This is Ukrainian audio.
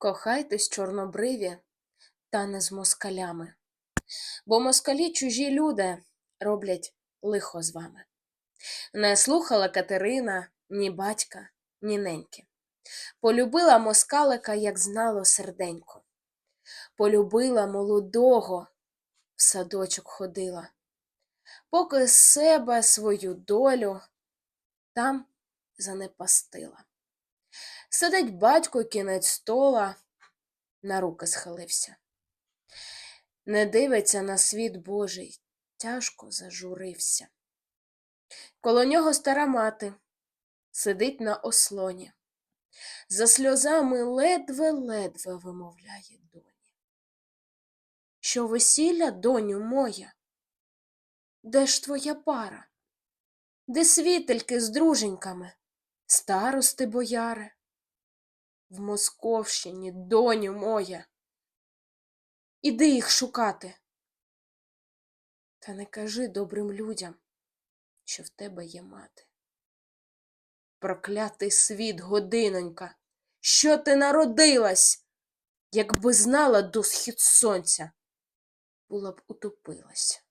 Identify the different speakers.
Speaker 1: Кохайтесь, чорнобриві, та не з москалями, бо москалі чужі люди роблять лихо з вами. Не слухала Катерина ні батька, ні неньки. Полюбила москалика, як знало серденько. Полюбила молодого, в садочок ходила, поки з себе свою долю там занепастила. Сидить батько кінець стола, на руки схилився. Не дивиться на світ Божий, тяжко зажурився. Коло нього стара мати сидить на ослоні, за сльозами ледве-ледве вимовляє доні. Що весілля, доню моя? Де ж твоя пара? Де світельки з друженьками, старости бояри? В Московщині, доню моя. Іди їх шукати. Та не кажи добрим людям, що в тебе є мати. Проклятий світ, годинонька, що ти народилась, якби знала до схід сонця, була б утопилась.